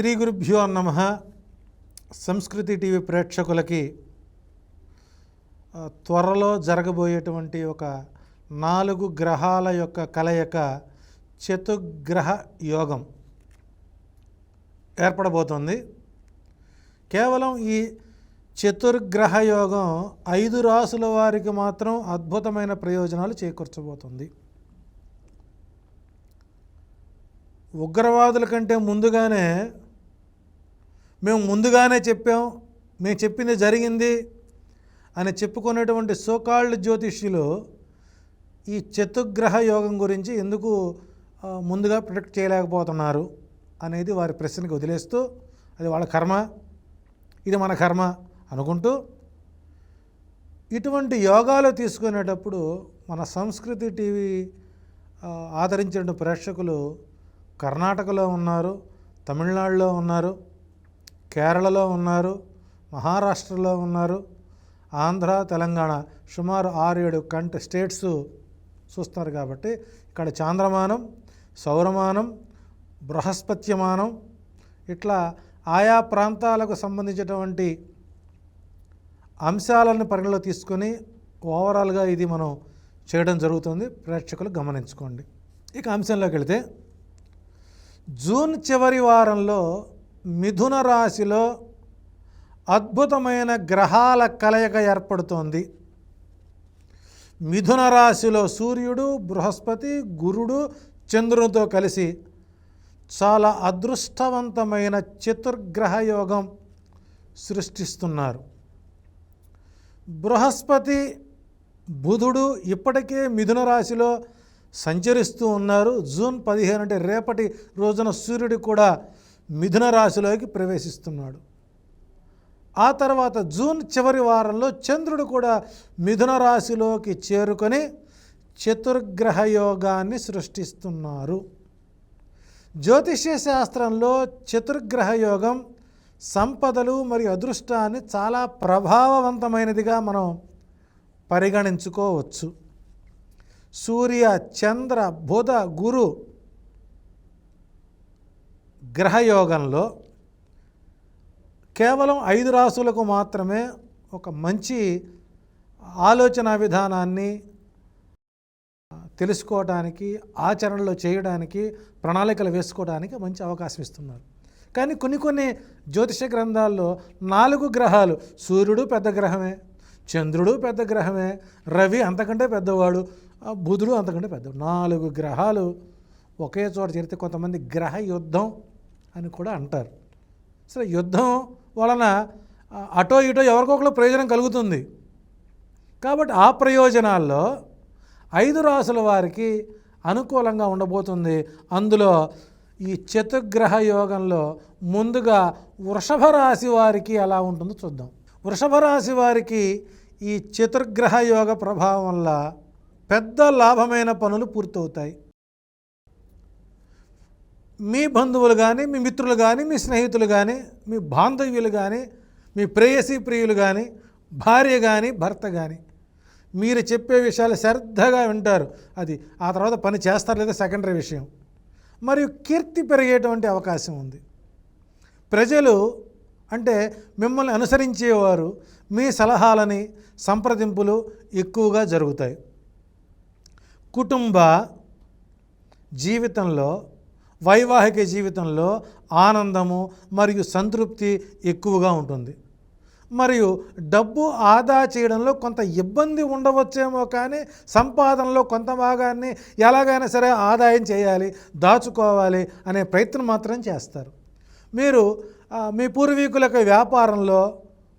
శ్రీ గురుభ్యో నమ. సంస్కృతి టీవీ ప్రేక్షకులకి త్వరలో జరగబోయేటువంటి ఒక నాలుగు గ్రహాల యొక్క కలయిక చతుగ్రహ యోగం ఏర్పడబోతోంది. కేవలం ఈ చతుర్గ్రహ యోగం ఐదు రాసుల వారికి మాత్రం అద్భుతమైన ప్రయోజనాలు చేకూర్చబోతుంది. ఉగ్రవాదుల కంటే ముందుగానే మేము ముందుగానే చెప్పాం మేము చెప్పింది జరిగింది అని చెప్పుకునేటువంటి సోకాళ్ళు జ్యోతిష్యులు ఈ చతుగ్రహ యోగం గురించి ఎందుకు ముందుగా ప్రొటెక్ట్ చేయలేకపోతున్నారు అనేది వారి ప్రశ్నకి వదిలేస్తూ అది వాళ్ళ కర్మ ఇది మన కర్మ అనుకుంటూ ఇటువంటి యోగాలు తీసుకునేటప్పుడు మన సంస్కృతి టీవీ ఆదరించిన ప్రేక్షకులు కర్ణాటకలో ఉన్నారు తమిళనాడులో ఉన్నారు. కేరళలో ఉన్నారు మహారాష్ట్రలో ఉన్నారు ఆంధ్ర తెలంగాణ సుమారు ఆరు ఏడు కంట స్టేట్స్ చూస్తారు కాబట్టి ఇక్కడ చాంద్రమానం సౌరమానం బృహస్పత్యమానం ఇట్లా ఆయా ప్రాంతాలకు సంబంధించినటువంటి అంశాలను పరిగణలో తీసుకొని ఓవరాల్గా ఇది మనం చేయడం జరుగుతుంది. ప్రేక్షకులు గమనించుకోండి. ఇక అంశంలోకి వెళితే జూన్ చివరి వారంలో మిథున రాశిలో అద్భుతమైన గ్రహాల కలయిక ఏర్పడుతోంది. మిథున రాశిలో సూర్యుడు బృహస్పతి గురుడు చంద్రునితో కలిసి చాలా అదృష్టవంతమైన చతుర్గ్రహ యోగం సృష్టిస్తున్నారు. బృహస్పతి బుధుడు ఇప్పటికే మిథున రాశిలో సంచరిస్తూ ఉన్నారు. జూన్ పదిహేను అంటే రేపటి రోజున సూర్యుడు కూడా మిథున రాశిలోకి ప్రవేశిస్తున్నాడు. ఆ తర్వాత జూన్ చివరి వారంలో చంద్రుడు కూడా మిథున రాశిలోకి చేరుకొని చతుర్గ్రహ యోగాన్ని సృష్టిస్తున్నారు. జ్యోతిష్య శాస్త్రంలో చతుర్గ్రహ యోగం సంపదలు మరియు అదృష్టాన్ని చాలా ప్రభావవంతమైనదిగా మనం పరిగణించుకోవచ్చు. సూర్య చంద్ర బుధ గురు గ్రహయోగంలో కేవలం ఐదు రాసులకు మాత్రమే ఒక మంచి ఆలోచన విధానాన్ని తెలుసుకోవడానికి ఆచరణలో చేయడానికి ప్రణాళికలు వేసుకోవడానికి మంచి అవకాశం ఇస్తున్నారు. కానీ కొన్ని కొన్ని జ్యోతిష గ్రంథాల్లో నాలుగు గ్రహాలు సూర్యుడు పెద్ద గ్రహమే చంద్రుడు పెద్ద గ్రహమే రవి అంతకంటే పెద్దవాడు బుధుడు అంతకంటే పెద్ద నాలుగు గ్రహాలు ఒకే చోట చేరితే కొంతమంది గ్రహ యుద్ధం అని కూడా అంటారు. సరే యుద్ధం వలన అటో ఇటో ఎవరికొకరు ప్రయోజనం కలుగుతుంది. కాబట్టి ఆ ప్రయోజనాల్లో ఐదు రాసుల వారికి అనుకూలంగా ఉండబోతుంది. అందులో ఈ చతుగ్రహ యోగంలో ముందుగా వృషభ రాశి వారికి ఎలా ఉంటుందో చూద్దాం. వృషభ రాశి వారికి ఈ చతుర్గ్రహ యోగ ప్రభావం వల్ల పెద్ద లాభమైన పనులు పూర్తవుతాయి. మీ బంధువులు కానీ మీ మిత్రులు కానీ మీ స్నేహితులు కానీ మీ బాంధవ్యులు కానీ మీ ప్రేయసీ ప్రియులు కానీ భార్య కానీ భర్త కానీ మీరు చెప్పే విషయాలు శ్రద్ధగా వింటారు. అది ఆ తర్వాత పని చేస్తారు లేదా సెకండరీ విషయం. మరియు కీర్తి పెరిగేటువంటి అవకాశం ఉంది. ప్రజలు అంటే మిమ్మల్ని అనుసరించేవారు మీ సలహాలని సంప్రదింపులు ఎక్కువగా జరుగుతాయి. కుటుంబ జీవితంలో వైవాహిక జీవితంలో ఆనందము మరియు సంతృప్తి ఎక్కువగా ఉంటుంది. మరియు డబ్బు ఆదా చేయడంలో కొంత ఇబ్బంది ఉండవచ్చేమో కానీ సంపాదనలో కొంత భాగాన్ని ఎలాగైనా సరే ఆదాయం చేయాలి దాచుకోవాలి అనే ప్రయత్నం మాత్రం చేస్తారు. మీరు మీ పూర్వీకుల వ్యాపారంలో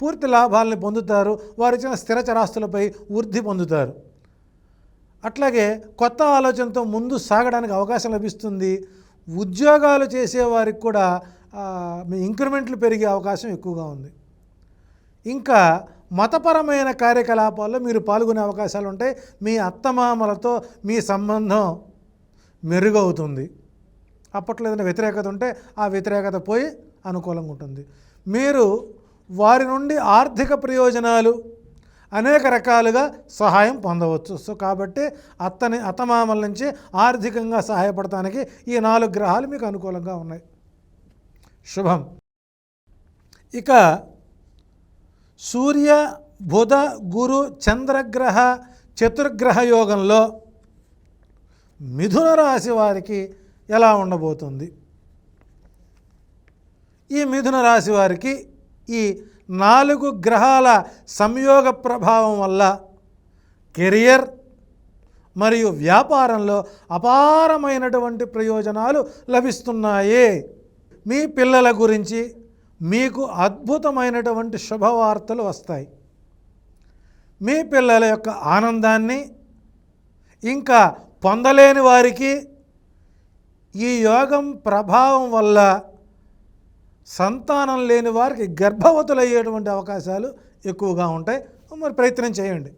పూర్తి లాభాలను పొందుతారు వారు ఇచ్చిన స్థిర చరాస్తులపై వృద్ధి పొందుతారు. అట్లాగే కొత్త ఆలోచనతో ముందు సాగడానికి అవకాశం లభిస్తుంది. ఉద్యోగాలు చేసేవారికి కూడా మీ ఇంక్రిమెంట్లు పెరిగే అవకాశం ఎక్కువగా ఉంది. ఇంకా మతపరమైన కార్యకలాపాల్లో మీరు పాల్గొనే అవకాశాలు ఉంటాయి మీ అత్తమామలతో మీ సంబంధం మెరుగవుతుంది. అప్పట్లో ఏదైనా వ్యతిరేకత ఉంటే ఆ వ్యతిరేకత పోయి అనుకూలంగా ఉంటుంది. మీరు వారి నుండి ఆర్థిక ప్రయోజనాలు అనేక రకాలుగా సహాయం పొందవచ్చు. సో కాబట్టి అత్తని అత్తమామల నుంచి ఆర్థికంగా సహాయపడటానికి ఈ నాలుగు గ్రహాలు మీకు అనుకూలంగా ఉన్నాయి. శుభం. ఇక సూర్య బుధ గురు చంద్రగ్రహ చతుర్గ్రహ యోగంలో మిథున రాశి వారికి ఎలా ఉండబోతుంది? ఈ మిథున రాశి వారికి ఈ నాలుగు గ్రహాల సంయోగ ప్రభావం వల్ల కెరియర్ మరియు వ్యాపారంలో అపారమైనటువంటి ప్రయోజనాలు లభిస్తున్నాయి. మీ పిల్లల గురించి మీకు అద్భుతమైనటువంటి శుభవార్తలు వస్తాయి. మీ పిల్లల యొక్క ఆనందాన్ని ఇంకా పొందలేని వారికి ఈ యోగం ప్రభావం వల్ల సంతానం లేని వారికి గర్భవతులయ్యేటువంటి అవకాశాలు ఎక్కువగా ఉంటాయి. మరి ప్రయత్నం చేయండి.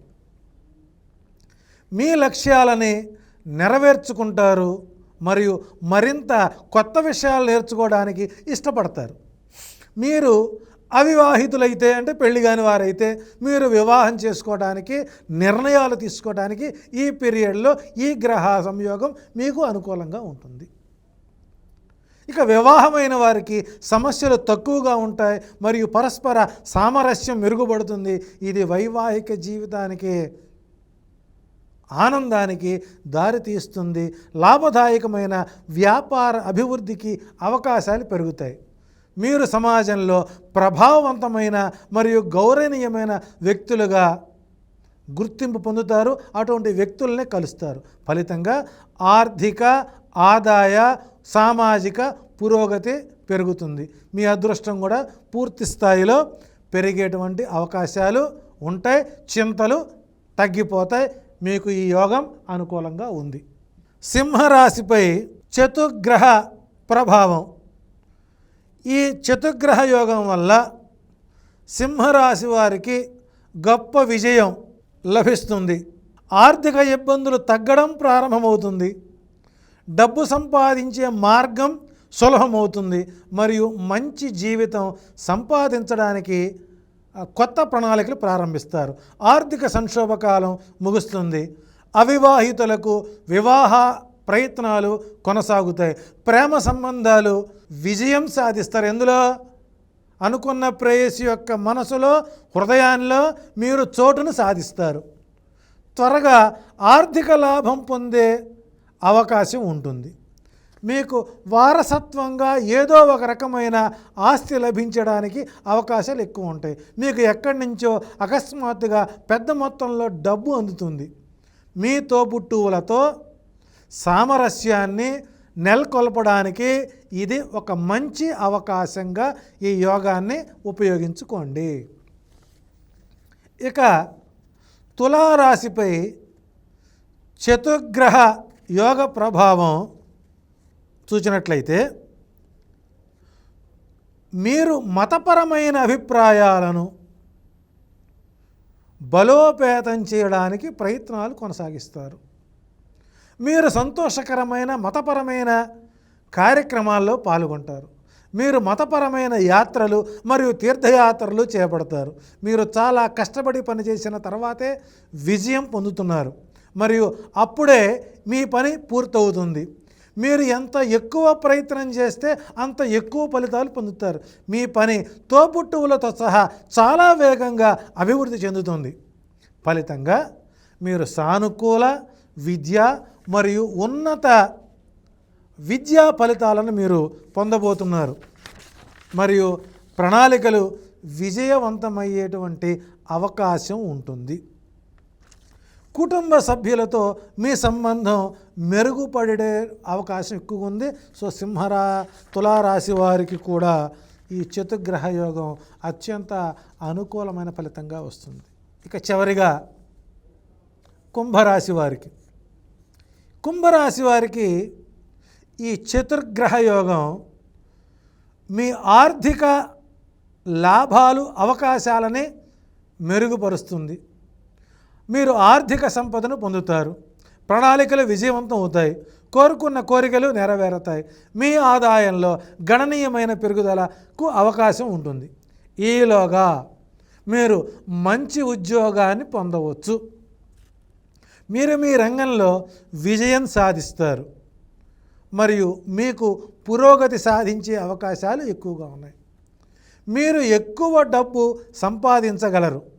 మీ లక్ష్యాలని నెరవేర్చుకుంటారు మరియు మరింత కొత్త విషయాలు నేర్చుకోవడానికి ఇష్టపడతారు. మీరు అవివాహితులైతే అంటే పెళ్ళి కాని వారైతే మీరు వివాహం చేసుకోవడానికి నిర్ణయాలు తీసుకోవడానికి ఈ పీరియడ్లో ఈ గ్రహ సంయోగం మీకు అనుకూలంగా ఉంటుంది. ఇక వివాహమైన వారికి సమస్యలు తక్కువగా ఉంటాయి మరియు పరస్పర సామరస్యం మెరుగుపడుతుంది. ఇది వైవాహిక జీవితానికి ఆనందానికి దారితీస్తుంది లాభదాయకమైన వ్యాపార అభివృద్ధికి అవకాశాలు పెరుగుతాయి. మీరు సమాజంలో ప్రభావవంతమైన మరియు గౌరవనీయమైన వ్యక్తులుగా గుర్తింపు పొందుతారు. అటువంటి వ్యక్తులనే కలుస్తారు. ఫలితంగా ఆర్థిక ఆదాయ సామాజిక పురోగతి పెరుగుతుంది. మీ అదృష్టం కూడా పూర్తి స్థాయిలో పెరిగేటువంటి అవకాశాలు ఉంటాయి చింతలు తగ్గిపోతాయి. మీకు ఈ యోగం అనుకూలంగా ఉంది. సింహరాశిపై చతుగ్రహ ప్రభావం. ఈ చతుగ్రహ యోగం వల్ల సింహరాశి వారికి గొప్ప విజయం లభిస్తుంది. ఆర్థిక ఇబ్బందులు తగ్గడం ప్రారంభమవుతుంది. డబ్బు సంపాదించే మార్గం సులభమవుతుంది. మరియు మంచి జీవితం సంపాదించడానికి కొత్త ప్రణాళికలు ప్రారంభిస్తారు. ఆర్థిక సంక్షోభకాలం ముగుస్తుంది. అవివాహితులకు వివాహ ప్రయత్నాలు కొనసాగుతాయి. ప్రేమ సంబంధాలు విజయం సాధిస్తారు. ఎందులో? అనుకున్న ప్రేయసి యొక్క మనసులో హృదయాల్లో మీరు చోటును సాధిస్తారు. త్వరగా ఆర్థిక లాభం పొందే అవకాశం ఉంటుంది. మీకు వారసత్వంగా ఏదో ఒక రకమైన ఆస్తి లభించడానికి అవకాశాలు ఎక్కువ ఉంటాయి. మీకు ఎక్కడి నుంచో అకస్మాత్తుగా పెద్ద మొత్తంలో డబ్బు అందుతుంది. మీ తోబుట్టువులతో సామరస్యాన్ని నెలకొల్పడానికి ఇది ఒక మంచి అవకాశంగా ఈ యోగాన్ని ఉపయోగించుకోండి. ఇక తులారాశిపై చతుర్గ్రహ యోగ ప్రభావం చూచినట్లయితే మీరు మతపరమైన అభిప్రాయాలను బలోపేతం చేయడానికి ప్రయత్నాలు కొనసాగిస్తారు. మీరు సంతోషకరమైన మతపరమైన కార్యక్రమాల్లో పాల్గొంటారు. మీరు మతపరమైన యాత్రలు మరియు తీర్థయాత్రలు చేపడతారు. మీరు చాలా కష్టపడి పనిచేసిన తర్వాతే విజయం పొందుతున్నారు. మరియు అప్పుడే మీ పని పూర్తవుతుంది. మీరు ఎంత ఎక్కువ ప్రయత్నం చేస్తే అంత ఎక్కువ ఫలితాలు పొందుతారు. మీ పని తోబుట్టువులతో సహా చాలా వేగంగా అభివృద్ధి చెందుతుంది. ఫలితంగా మీరు సానుకూల విద్య మరియు ఉన్నత విద్యా ఫలితాలను మీరు పొందబోతున్నారు. మరియు ప్రణాళికలు విజయవంతమయ్యేటువంటి అవకాశం ఉంటుంది. కుటుంబ సభ్యులతో మీ సంబంధం మెరుగుపడే అవకాశం ఎక్కువగా ఉంది. సో సింహరా తులారాశి వారికి కూడా ఈ చతుగ్రహ యోగం అత్యంత అనుకూలమైన ఫలితంగా వస్తుంది. ఇక చివరిగా కుంభరాశి వారికి. కుంభరాశి వారికి ఈ చతుర్గ్రహ యోగం మీ ఆర్థిక లాభాలు అవకాశాలని మెరుగుపరుస్తుంది. మీరు ఆర్థిక సంపదను పొందుతారు. ప్రణాళికలు విజయవంతం అవుతాయి. కోరుకున్న కోరికలు నెరవేరుతాయి. మీ ఆదాయంలో గణనీయమైన పెరుగుదలకు అవకాశం ఉంటుంది. ఈలోగా మీరు మంచి ఉద్యోగాన్ని పొందవచ్చు. మీరు మీ రంగంలో విజయం సాధిస్తారు. మరియు మీకు పురోగతి సాధించే అవకాశాలు ఎక్కువగా ఉన్నాయి. మీరు ఎక్కువ డబ్బు సంపాదించగలరు.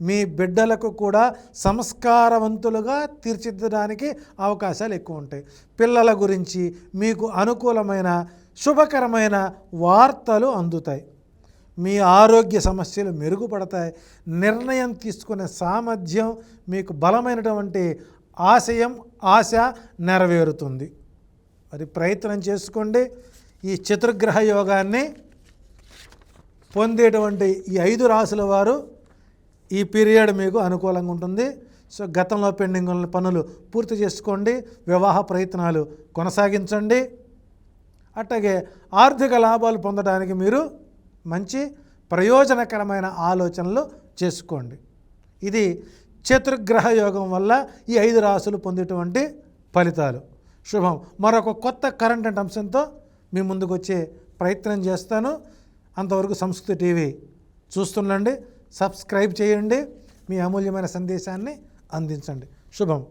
మీ బిడ్డలకు కూడా సంస్కారవంతులుగా తీర్చిదిద్దడానికి అవకాశాలు ఎక్కువ ఉంటాయి. పిల్లల గురించి మీకు అనుకూలమైన శుభకరమైన వార్తలు అందుతాయి. మీ ఆరోగ్య సమస్యలు మెరుగుపడతాయి. నిర్ణయం తీసుకునే సామర్థ్యం మీకు బలమైనటువంటి ఆశయం ఆశ నెరవేరుతుంది. మరి ప్రయత్నం చేసుకోండి. ఈ చతుర్గ్రహ యోగాన్ని పొందేటువంటి ఈ ఐదు రాసుల వారు ఈ పీరియడ్ మీకు అనుకూలంగా ఉంటుంది. సో గతంలో పెండింగ్ ఉన్న పనులు పూర్తి చేసుకోండి. వివాహ ప్రయత్నాలు కొనసాగించండి. అట్లాగే ఆర్థిక లాభాలు పొందడానికి మీరు మంచి ప్రయోజనకరమైన ఆలోచనలు చేసుకోండి. ఇది చతుర్గ్రహ యోగం వల్ల ఈ ఐదు రాసులు పొందేటువంటి ఫలితాలు. శుభం. మరొక కొత్త కరెంట్ అండ్ అంశంతో మీ ముందుకు వచ్చే ప్రయత్నం చేస్తాను. అంతవరకు సంస్కృతి టీవీ చూస్తుండండి. సబ్స్క్రైబ్ చేయండి. మీ అమూల్యమైన సందేశాన్ని అందించండి. శుభం.